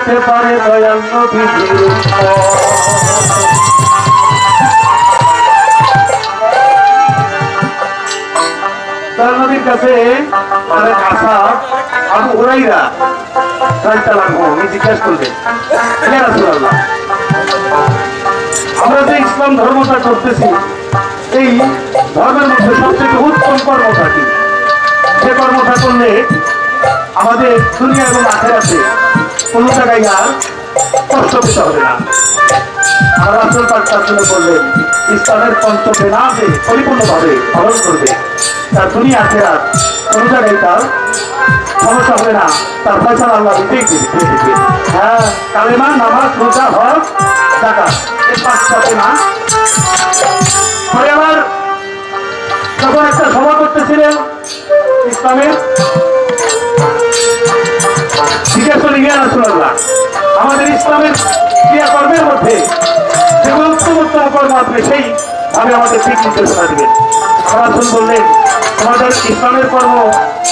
এই তো হইতে পারে দয়াল নবীজির করলেন আমরা যে ইসলাম ধর্মটা করতেছি, এই ধর্মের মধ্যে সবথেকে উত্তম কর্মটা কি? যে কর্মটা করলে আমাদের দুনিয়া এবং আখেরাতে কোনো জায়গায় আর কষ্ট হবে না। আর পাক তার জন্য বললেন ইসলামের পঞ্চমে না যে পরিপূর্ণভাবে পালন করবে, তার দুনিয়া আখেরা কোনো জায়গায় তার সমস্যা হবে না। তার ফয়সালা আল্লাহ দিতেই দিবে। হ্যাঁ কালেমা, নামাজ, রোজা, হজ জাকাত এই পাঁচটাতে না? পরে আবার যখন একটা সভা করতেছিলেন ইসলামের আমাদের ইসলামের ক্রিয়াকর্মের মধ্যে উত্তম উত্তম কর্ম আপনি সেই ভাবে আমাদের ঠিক নির্দেশনা দিবেন রাসূল বললেন, তোমাদের ইসলামের কর্ম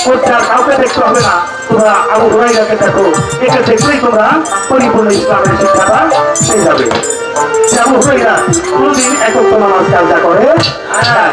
করতে আর কাউকে দেখতে হবে না। তোমরা আবু হুরাইরাকে দেখো। একে দেখলেই তোমরা পরিপূর্ণ ইসলামের শিক্ষাটা পেয়ে যাবে। আবু হুরাইরা কোনদিন একত্র নামাজ কাজা করে হ্যাঁ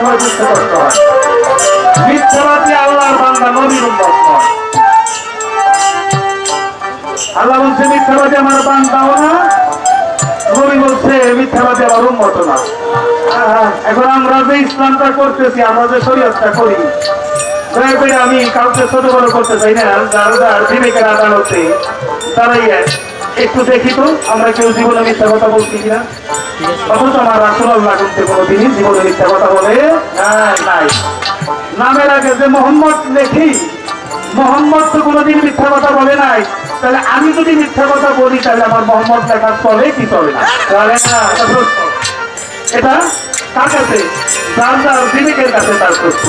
সময় উম্মত নয়। আল্লাহ বলছে, মিথ্যাবাদী আমার বান্দাও না, নবী বলছে, মিথ্যাবাদী আমার উন্মত না। এখন আমরা যে ইসলামটা করতেছি, আমরা যে শরীয়তটা করি আমি কাউকে ছোট বড় করতে চাই না, যার যার বিবেকের আদালতে তারাই একটু দেখি তো আমরা কেউ জীবনে মিথ্যা কথা বলছি কিনা? অথচ আমার রাসুল্লাহ করতে কোনোদিনই জীবনে মিথ্যা কথা বলে নাই, নামের আগে যে মোহাম্মদ লেখি মোহাম্মদ তো কোনোদিন মিথ্যা কথা বলে নাই। তাহলে আমি যদি মিথ্যা কথা বলি তাহলে আমার মোহাম্মদ লেখা চলে কি চলে? না চলে না এটা কার কাছে? যার যার বিবেকের কাছে তার প্রশ্ন।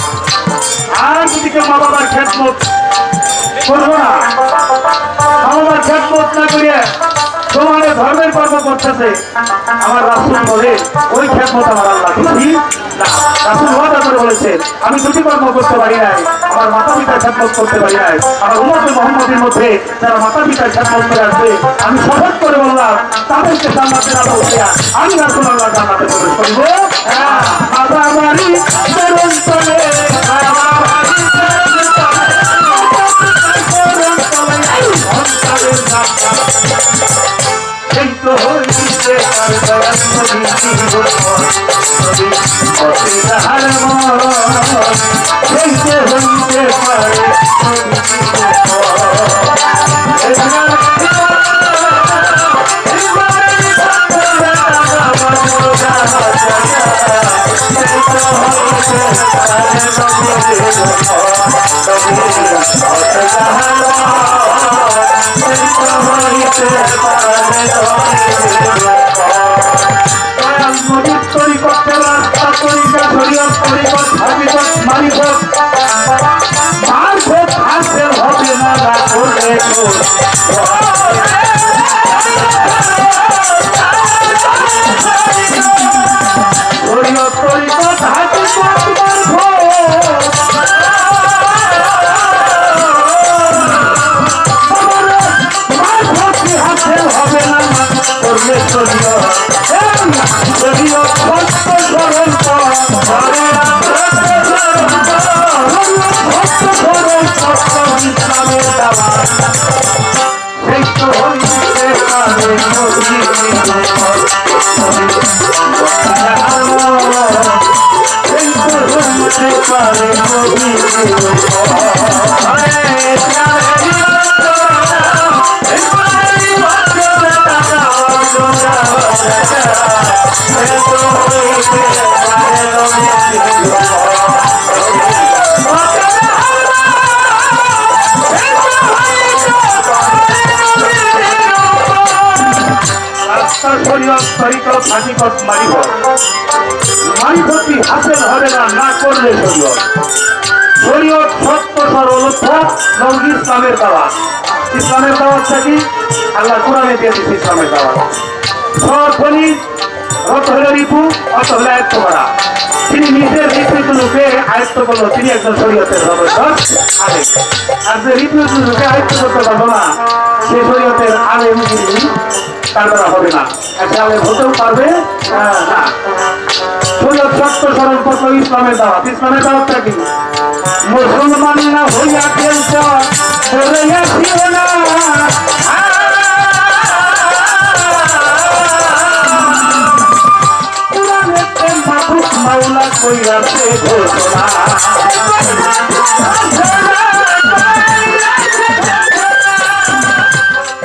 কেউ মা বাবার খেদমত করব না। মা বাবার খেদমত না করিয়া তোমার ধর্মের কর্ম করতেছে আমার রাসুল বলে ওই খেদমত আমার আল্লাহ বলেছেন আমি দুটি কর্ম করতে পারি নাই আমার মাতা পিতার খেদমত করতে পারি নাই আমার উমর মোহাম্মদের মধ্যে যারা মাতা পিতার খেদমত করে আসবে আমি শপথ করে বললাম তাদেরকে জান্নাতের আলো উঠিয়া আমি রাসুল আল্লাহ জান্নাতে প্রবেশ করিব। হ্যাঁ, অন্তরের জান্নাত। এই তো হইছে আর দয়াল নবী জীবন নবী পথে যাহার মন এই তো হইতে পারে নবী জীবন হবে দাওয়াত। ইসলামের দাওয়াতটা কি আল্লাহ কোরআনে দিয়ে দিচ্ছে ইসলামের দাওয়াত। সৎ বলি, রত হলে রিপু, অত হলে আয়ত্ত করা। তিনি নিজের ঋতুগুলোকে আয়ত্ত করল, তিনি একজন শরীয়তের জবরদস্ত আলেম। আর যে ঋতুগুলোকে আয়ত্ত করতে পারব না, সে শরীয়তের আলেম যিনি তার দ্বারা হবে না। একটা আলেম হতেও পারবে, না শরীয়ত সত্য সরল পথ ইসলামের দাওয়াত। ইসলামের দাওয়াতটা কি? মুসলমান না হইয়া খেলছ। মাওলা কইরাছে ঘোষণা।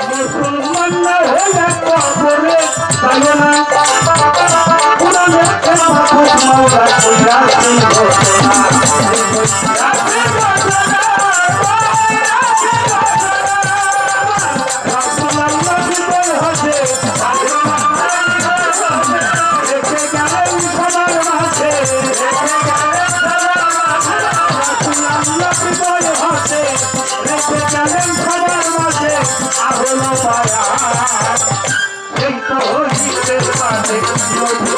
মুসলমান না হইয়া কবরে যাইও না? মাহবুব মাওলা কইরাছে ঘোষণা।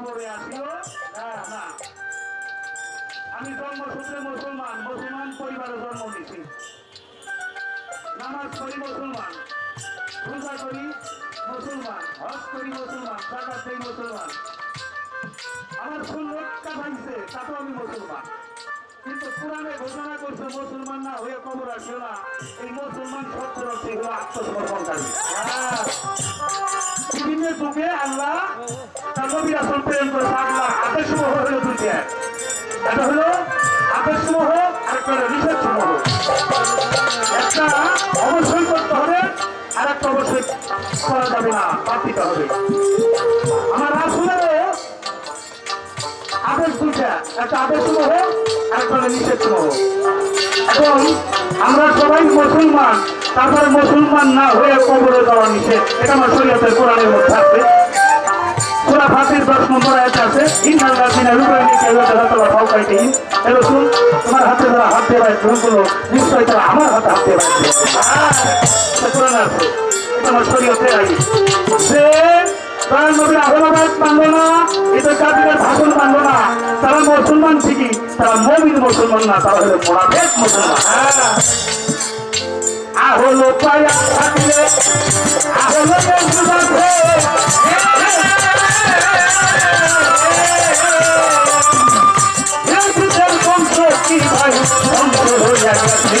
কবরে আসিও। না আমি জন্মসূত্রে মুসলমান মুসলমান পরিবারে জন্ম নিছি নামাজ করি মুসলমান পূজা করি মুসলমান, হজ করি মুসলমান টাকা সেই মুসলমান। আমার সুন্দরটা ভাঙছে তাতেও আমি মুসলমান। কিন্তু কোরআনে ঘোষণা করছে মুসলমান না হয়ে কবর আসে না। এই মুসলমান অর্থ হলো আত্মসমর্পণকারী। বিভিন্ন যুগে আল্লাহ তার রাসূল প্রেরণ করেছে আল্লাহ আদেশ হলো দুইটা। একটা হলো আদেশ আরেকটা হলো নিষেধ সমূহ একটা অবশ্যই করতে হবে আর একটা অবশ্যই করা যাবে না বাদ দিতে হবে। আমার রাসূলেরও আদেশ দুইটা একটা আদেশ সমূহ একটা নিষেধ সমূহ এখন আমরা সবাই মুসলমান, তারপরে মুসলমান না হয়ে কবরে যাওয়া নিষেধ। এটা আমার শরীয়তের কোরআনের মধ্যে আছে সূরা ফাতির 10 নম্বর আয়াত আছে, ইন্নাল লাযিনা ইউমিনুনা বিল্লাহি ওয়া ফাওকাইতিহিম এ রাসূল, তোমার হাতে যারা হাত দিয়ে নিশ্চয়ই তারা আমার হাতে হাত দিয়ে আছে, এটা আমার শরীয়তে সে তারা নবী আহলাবাদ মানলো না এটা কাদিরের ভাষণ মানলো না। তারা মুসলমান ঠিকই, তারা মমিন মুসলমান না, তারা হলো মোনাফেক মুসলমান। আহলো পায়া থাকলে, আহলো ভাই ধ্বংস হইয়া গেছে।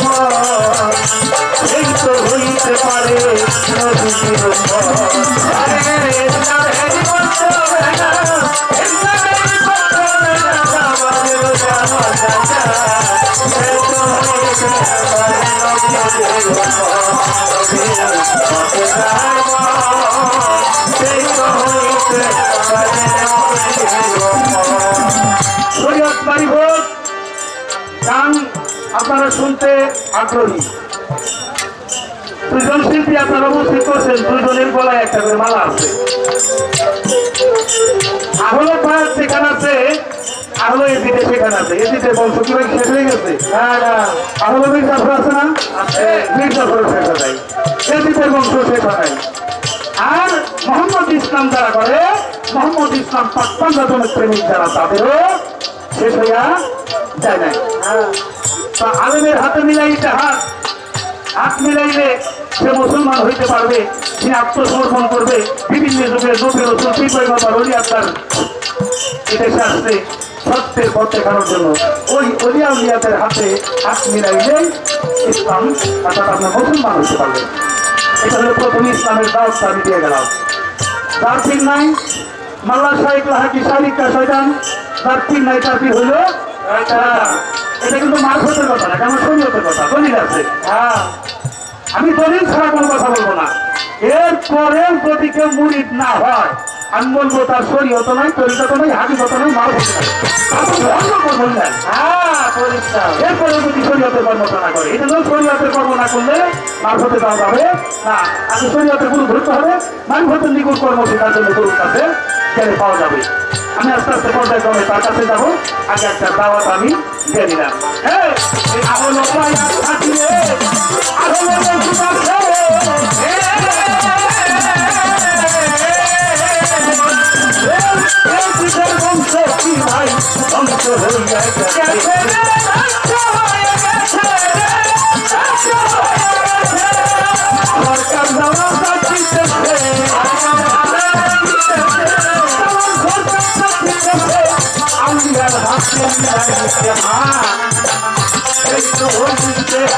আপনারা শুনতে আগ্রহী। দুজন শিল্পী আপনারা উপস্থিত করছেন, দুজনের গলায় একটা করে মালা আছে। আহলো পাঁচ সেখানে আছে আহলো এদিকে সেখানে আছে। এদিকে বংশ কি শেষ হয়ে গেছে? হ্যাঁ না। আহলো আছে না? আছে। বীর জাফর শেষ হয় নাই। এদিকে বংশ শেষ হয় নাই। আর মোহাম্মদ ইসলাম যারা করে, মোহাম্মদ ইসলাম পাঁচপান্ন জনের প্রেমিক যারা, তাদেরও শেষ হইয়া যায় নাই। তা আলেমের হাতে মিলাইতে হাত হাত মিলাইলে সে মুসলমান হইতে পারবে, সে আত্মসমর্পণ করবে, বিভিন্ন যুগে নবী রসুল পিপাই বাবা রলি আত্মার আসছে সত্যের পথ দেখানোর জন্য। ওই অলিয়া উলিয়াদের হাতে হাত মিলাইলেই ইসলাম অর্থাৎ আপনার মুসলমান হতে পারবে এটা হলো প্রথম ইসলামের দাওয়াত আমি দিয়ে গেলাম। যার পীর নাই। মাল্লা শাহিক লাহাকি শাহিকা শয়তান তার হইল? এটা কিন্তু মারফতের কথা না কেমন শরীয়তের কথা দলিল আছে হ্যাঁ। আমি দলিল ছাড়া কোনো কথা বলব না। এরপরে যদি কেউ মুরিদ না হয় আমি বলব তার শরীয়ত নাই তরিকত নাই হাকিকত নাই মারফত নাই। হ্যাঁ এরপরে যদি শরীয়তের কর্ম না করে এটা জন্য শরীয়তের কর্ম না করলে মারফতে দেওয়া যাবে না। আগে শরীয়তের গুরু ধরতে হবে? মারফতের নিগুর কর্ম শেখার জন্য গুরুর কাছে পাওয়া যাবে। আমি আস্তে আস্তে পর্দায় ক্রমে তার কাছে যাব আগে একটা দাওয়াত আমি দিয়ে দিলাম হ্যাঁ আহলো পায়া থাকিলে হইয়া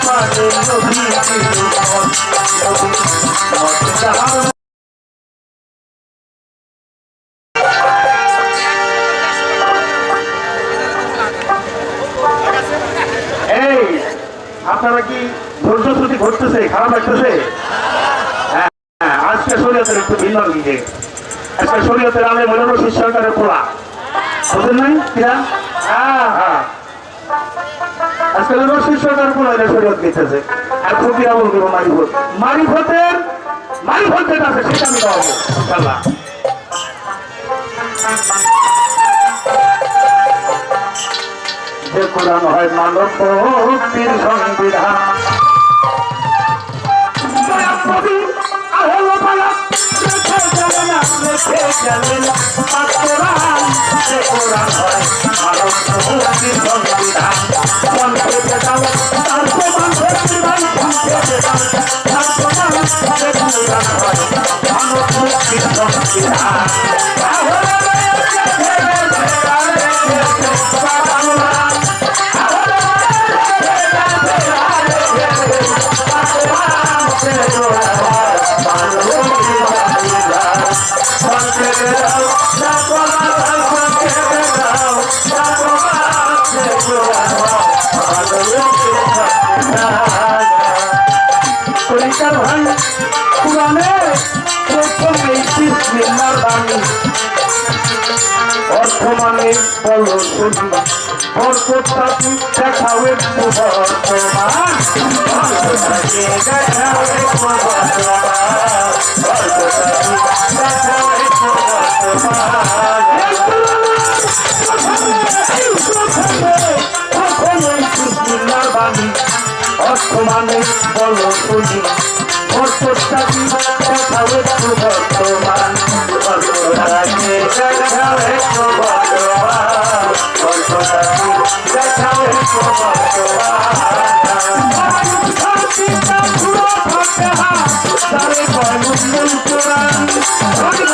পারে আপনারা কি ধৈর্য শ্রুতি ঘটতেছে খারাপ লাগতেছে? হ্যাঁ, হ্যাঁ, আজকে শরীয়তের একটু ভিন্ন দিকে আজকে শরীয়তের আলে মনে রশিদ সরকারের খোলা। বুঝলেন নাই? কিরা? আজকাল রশিদ সরকার পুনরায় শরীয়ত গেছে আর খুবই আমল করব মারিফত। মারিফতের মারিফত যেটা সেটা আমি পাবো যে কোরআন হয় মানব সংবিধান চলে না কোরআন যে কোরআন হয় মুক্তির সংবিধান মনকে পেটাও তার বরকতটা তুই দেখাও একটু বর্তমান বরকতটাকে দেখাও অর্থ মানে বলো শুনি বরকতটা তুই দেখাও একটু বর্তমান বরকতটাকে দেখাও একটু বর্তমান বরকতটা দেখাও একটু পুরাণ হয়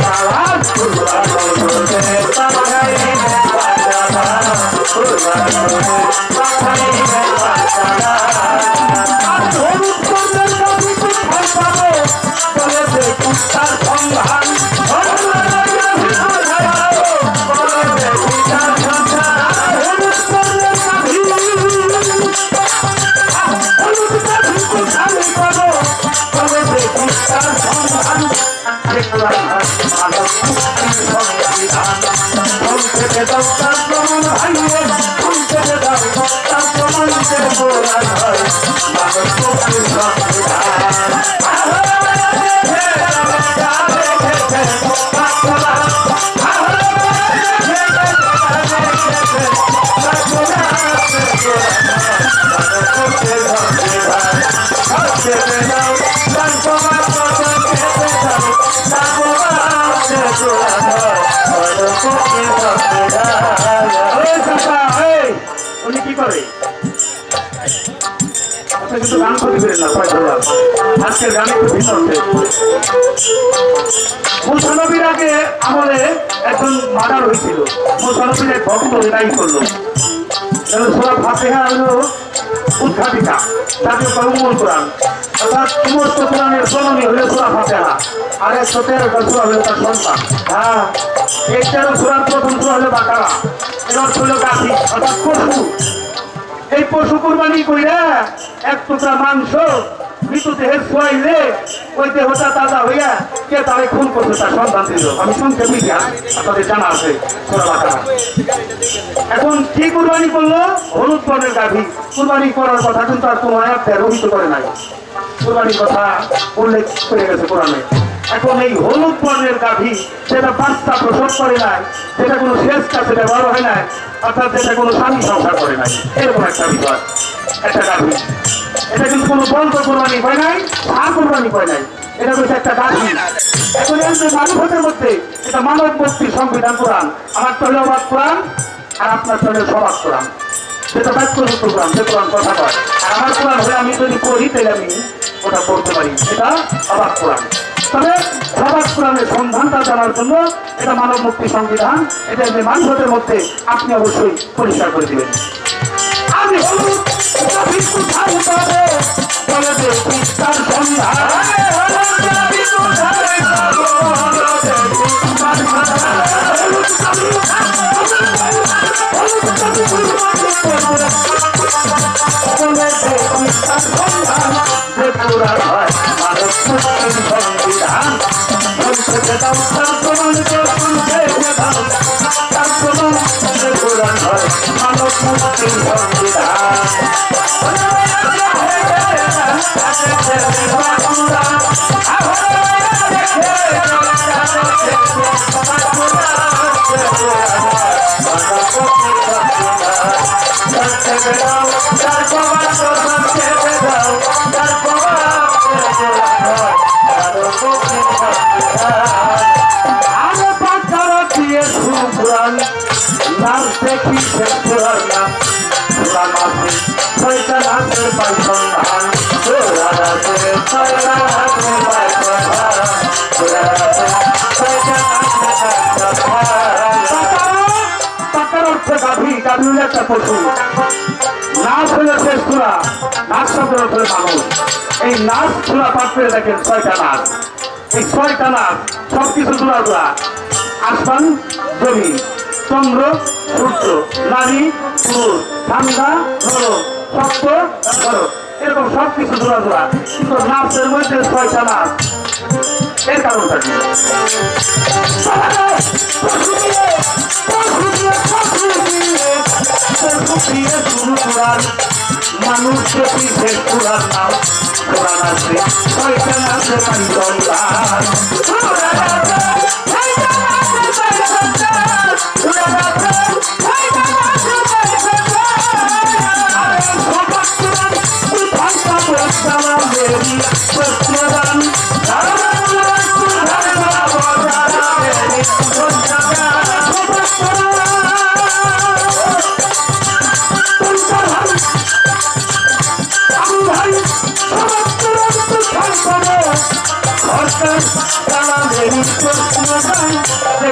দেখলাম আজকের গানে ভিন্ন হচ্ছে মুসানবির আগে আমলে একজন মার্ডার হয়েছিল। মুসানবির এক ভক্ত এটাই করল। সোরা ফাতেহা হলো উদ্ঘাটিকা তাকে কোরআন। অর্থাৎ সমস্ত কোরআনের হলে সোরা ফাতেহা। আর একশো তেরোটা হলো তার সন্তান। হ্যাঁ এই তেরো প্রথম এর অর্থ হলো গাছি অর্থাৎ পশু। এই পশু কুরবানি কইরা এক টুকরা মাংস মৃত্যু দেহের ছোঁয়াইলে ওই দেহটা তাজা হইয়া কে তারে খুন করছে তার সন্ধান দিল। আমি শুনতে বুঝিয়া আপনাদের জানা আছে সোনা বাটা এখন কি কুরবানি করল? হলুদ বর্ণের গাভী। কুরবানি করার কথা কিন্তু আর আয়াতে রহিত করে নাই। কুরবানির কথা উল্লেখ করে গেছে কোরআনে। এখন এই হলুদ বর্ণের গাভী, সেটা বাচ্চা প্রসব করে নাই, সেটা কোনো শেষ কাছে ব্যবহার হয় নাই, অর্থাৎ সেটা কোনো স্বামী সংসার করে নাই। এরকম একটা বিষয়, একটা গাভী। এটা কিন্তু কোনো বন্ধ কোরবানি হয় নাই আর কোরবানি হয় নাই। এটা হচ্ছে একটা গাভী। এখন এই যে মধ্যে এটা মানব মুক্তির সংবিধান কোরআন। আমার তো হলো অবাক কোরআন, আর আপনার তো হলো সবাক কোরআন। সেটা বাক্যযুক্ত কোরআন, সে কোরআন কথা কয়। আর আমার কোরআন হয়ে আমি যদি পড়ি, তাহলে আমি ওটা পড়তে পারি। সেটা অবাক কোরআন। তবে সবাক কোরআনের সন্ধানটা জানার জন্য এটা মানব মুক্তি সংবিধান, এটা যে মানুষের মধ্যে আপনি অবশ্যই পরিষ্কার করে দিবেন। আমি হলুদ কবি কোথায় পাবে বলে দেখি তার সন্ধান। সংসদে পুরান পুরান আছে ছয়টা নাচের পাই সন্ধান একটা পশু নাচ হলো শেষ চূড়া নাচ শব্দ মানুষ এই নাচ চূড়া পাত্রে দেখেন ছয়টা নাচ এই ছয়টা নাচ সব কিছু জোড়া জোড়া আসমান জমি চন্দ্র সূর্য নারী পুরুষ ঠান্ডা গরম শক্ত গরম এরকম সব কিছু জোড়া জোড়া। কিন্তু নাচের মধ্যে ছয়টা নাচ এর কারণটা কি? মানুষ যদি শেষ পাই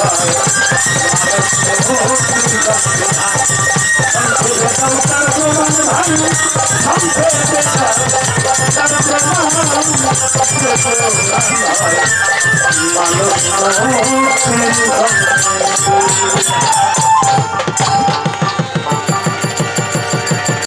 I'm